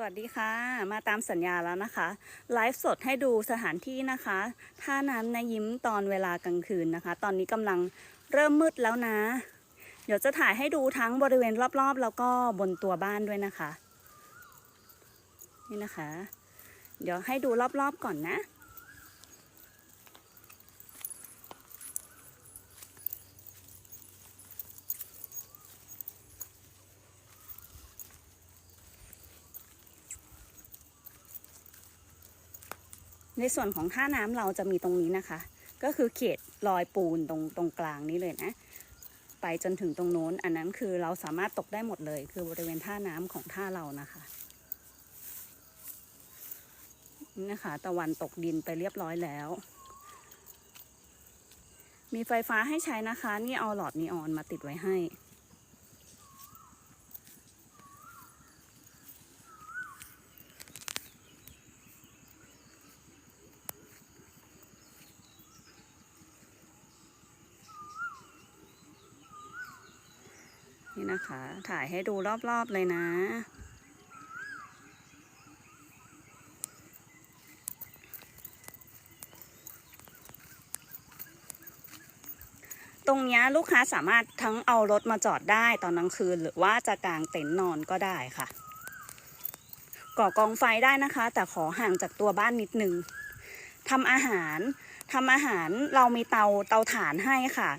สวัสดีค่ะ มาตามสัญญาแล้วนะคะ ไลฟ์สดให้ดูสถานที่นะคะท่าน้ำนยิ้มตอนเวลากลางคืนนะคะ ตอนนี้กำลังเริ่มมืดแล้วนะ เดี๋ยวจะถ่ายให้ดูทั้งบริเวณรอบๆ แล้วก็บนตัวบ้านด้วยนะคะ นี่นะคะ เดี๋ยวให้ดูรอบๆก่อนนะ ในส่วนของท่าน้ำเราจะมีตรงนี้นะคะ ก็คือเขตรอยปูนตรงตรงกลางนี้เลยนะ ไปจนถึงตรงโน้น อันนั้นคือเราสามารถตกได้หมดเลย คือบริเวณท่าน้ำของท่าเรานะคะนี่นะคะตะวันตกดินไปเรียบร้อยแล้ว มีไฟฟ้าให้ใช้นะคะ นี่เอาหลอดนีออนมาติดไว้ให้ นี่นะคะ ถ่ายให้ดูรอบๆเลยนะตรงนี้ลูกค้าสามารถทั้งเอารถมาจอดได้ตอนกลางคืน หรือว่าจะกางเต็นท์นอนก็ได้ค่ะ ก่อกองไฟได้นะคะ แต่ขอห่างจากตัวบ้านนิดนึงทำอาหารทำอาหารเรามีเตาเตาถ่านให้ค่ะ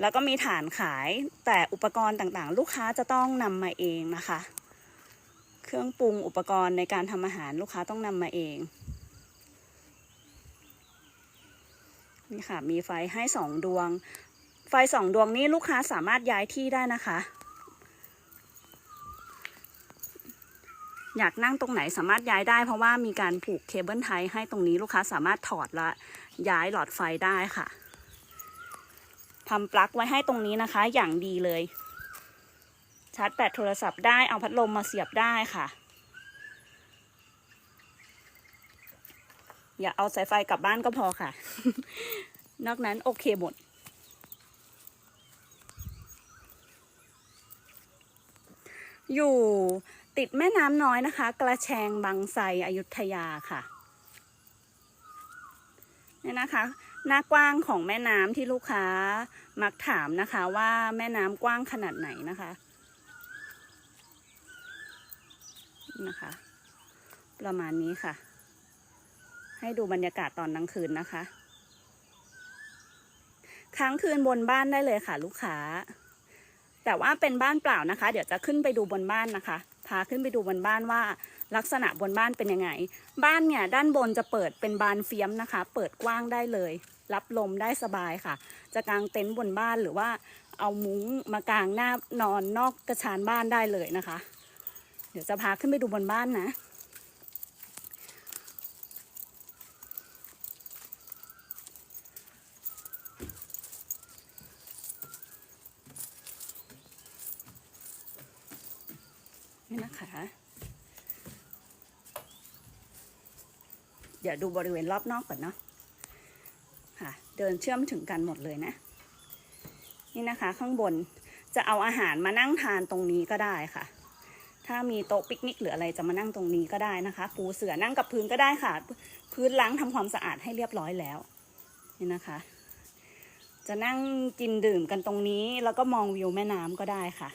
แล้วก็มีฐานขายแต่อุปกรณ์ต่างๆ ลูกค้าจะต้องนำมาเองนะคะ เครื่องปรุงอุปกรณ์ในการทำอาหารลูกค้าต้องนำมาเอง นี่ค่ะ มีไฟให้สองดวง ไฟสองดวงนี้ลูกค้าสามารถย้ายที่ได้นะคะ อยากนั่งตรงไหนสามารถย้ายได้ เพราะว่ามีการผูกเคเบิลไทยให้ตรงนี้ลูกค้าสามารถถอดและย้ายหลอดไฟได้ค่ะ ทำปลั๊กไว้ให้ตรงนี้นะคะ อย่างดีเลย ชาร์จแบตโทรศัพท์ได้เอาพัดลมมาเสียบได้ค่ะ อย่าเอาสายไฟกลับบ้านก็พอค่ะ นอกนั้นโอเคหมดอยู่ติดแม่น้ำน้อยนะคะ กระแชงบางไทรอยุธยาค่ะ เนี่ยนะคะ หน้ากว้างของแม่น้ำที่ลูกค้ามักถามนะคะว่าแม่น้ำกว้างขนาดไหนนะคะนะคะ ประมาณนี้ค่ะ ให้ดูบรรยากาศตอนกลางคืนนะคะ ค้างคืนบนบ้านได้เลยค่ะ ลูกค้า แต่ว่าเป็นบ้านเปล่านะคะ เดี๋ยวจะขึ้นไปดูบนบ้านนะคะ พาขึ้นไปดูบนบ้านว่า ลักษณะบนบ้านเป็นยังไง บ้านเนี่ยด้านบนจะเปิดเป็นบานเฟียมนะคะ เปิดกว้างได้เลย รับลมได้สบายค่ะ จะกางเต็นท์บนบ้านหรือว่าเอามุ้งมากางหน้านอนนอกกระชานบ้านได้เลยนะคะ เดี๋ยวจะพาขึ้นไปดูบนบ้านนะ นี่นะคะ เดี๋ยวดูบริเวณรอบนอกก่อนเนาะค่ะ เดินเชื่อมถึงกันหมดเลยนะ นี่นะคะ ข้างบนจะเอาอาหารมานั่งทานตรงนี้ก็ได้ค่ะ ถ้ามีโต๊ะปิกนิกหรืออะไรจะมานั่งตรงนี้ก็ได้นะคะปูเสือนั่งกับพื้นก็ได้ค่ะ พื้นล้างทำความสะอาดให้เรียบร้อยแล้ว นี่นะคะ จะนั่งกินดื่มกันตรงนี้ แล้วก็มองวิวแม่น้ำก็ได้ค่ะ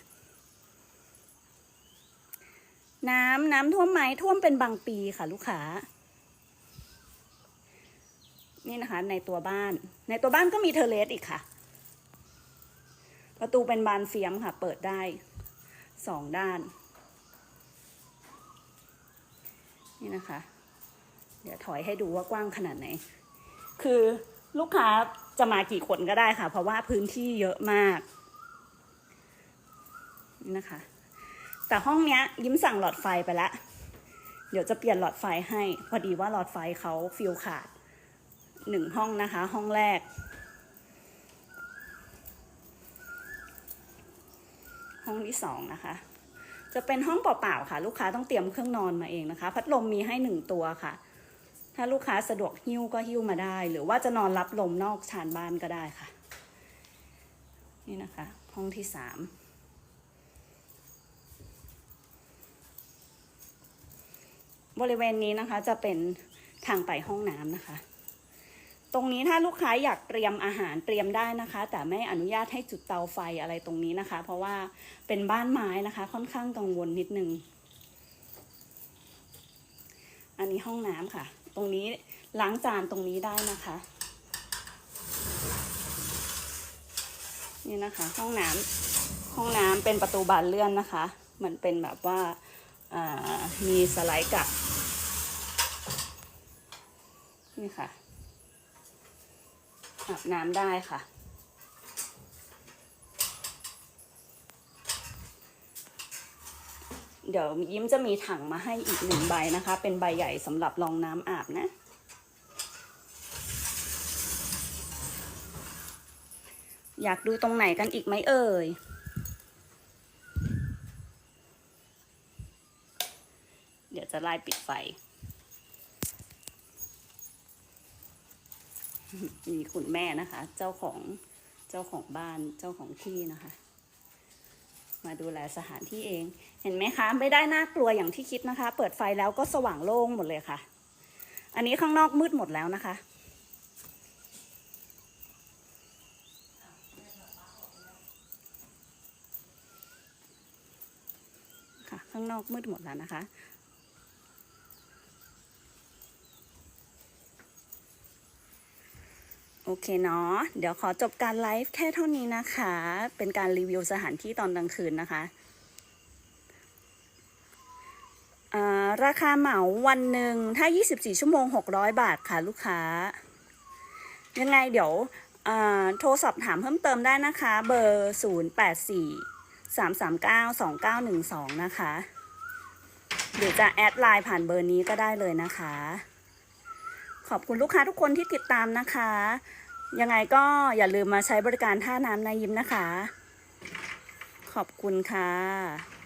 น้ำน้ำท่วมไหมท่วมเป็นบางปีค่ะ ลูกค้า นี่นะคะ ในตัวบ้าน ในตัวบ้านก็มีเทเลสอีกค่ะ ประตูเป็นบานเฟียมค่ะ เปิดได้สองด้าน นี่นะคะ เดี๋ยวถอยให้ดูว่ากว้างขนาดไหน คือลูกค้าจะมากี่คนก็ได้ค่ะ เพราะว่าพื้นที่เยอะมาก นี่นะคะ แต่ห้องเนี้ยยิ้มสั่งหลอดไฟไปแล้วเดี๋ยวจะเปลี่ยนหลอดไฟให้ พอดีว่าหลอดไฟเขาฟิวขาดหนึ่งห้องนะคะ ห้องแรก ห้องที่สองนะคะ จะเป็นห้องเปล่าๆค่ะ ลูกค้าต้องเตรียมเครื่องนอนมาเองนะคะ พัดลมมีให้หนึ่งตัวค่ะ ถ้าลูกค้าสะดวกหิ้วก็หิ้วมาได้ หรือว่าจะนอนรับลมนอกชานบ้านก็ได้ค่ะ นี่นะคะ ห้องที่สาม บริเวณนี้นะคะจะเป็นทางไปห้องน้ำนะคะ ตรงนี้ถ้าลูกค้าอยากเตรียมอาหารเตรียมได้นะคะ แต่ไม่อนุญาตให้จุดเตาไฟอะไรตรงนี้นะคะ เพราะว่าเป็นบ้านไม้นะคะ ค่อนข้างกังวลนิดนึง อันนี้ห้องน้ำค่ะ ตรงนี้ล้างจานตรงนี้ได้นะคะ นี่นะคะ ห้องน้ำห้องน้ำเป็นประตูบานเลื่อนนะคะ มันเป็นแบบว่ามีสไลด์กับ นี่ค่ะอาบน้ำได้ค่ะ เดี๋ยวยิ้มจะมีถังมาให้อีกหนึ่งใบนะคะ เป็นใบใหญ่สำหรับรองน้ำอาบนะ อยากดูตรงไหนกันอีกไหมเอ่ยเดี๋ยวจะไล่ปิดไฟ มีคุณแม่นะคะ เจ้าของเจ้าของบ้านเจ้าของที่นะคะ มาดูแลสถานที่เอง เห็นไหมคะ ไม่ได้น่ากลัวอย่างที่คิดนะคะ เปิดไฟแล้วก็สว่างโล่งหมดเลยค่ะ อันนี้ข้างนอกมืดหมดแล้วนะคะ ค่ะ ข้างนอกมืดหมดแล้วนะคะ โอเคเนาะ เดี๋ยวขอจบการไลฟ์แค่เท่านี้นะคะ เป็นการรีวิวสถานที่ตอนกลางคืนนะคะราคาเหมาวันหนึ่งถ้า 24 ชั่วโมง 600 บาทค่ะลูกค้า ยังไงเดี๋ยวโทรสอบถามเพิ่มเติมได้นะคะ เบอร์ 084 339 2912 นะคะ หรือจะแอดไลน์ผ่านเบอร์นี้ก็ได้เลยนะคะ ขอบคุณลูกค้าทุกคนที่ติดตามนะคะ ยังไงก็อย่าลืมมาใช้บริการท่าน้ำนายยิ้มนะคะ ขอบคุณค่ะ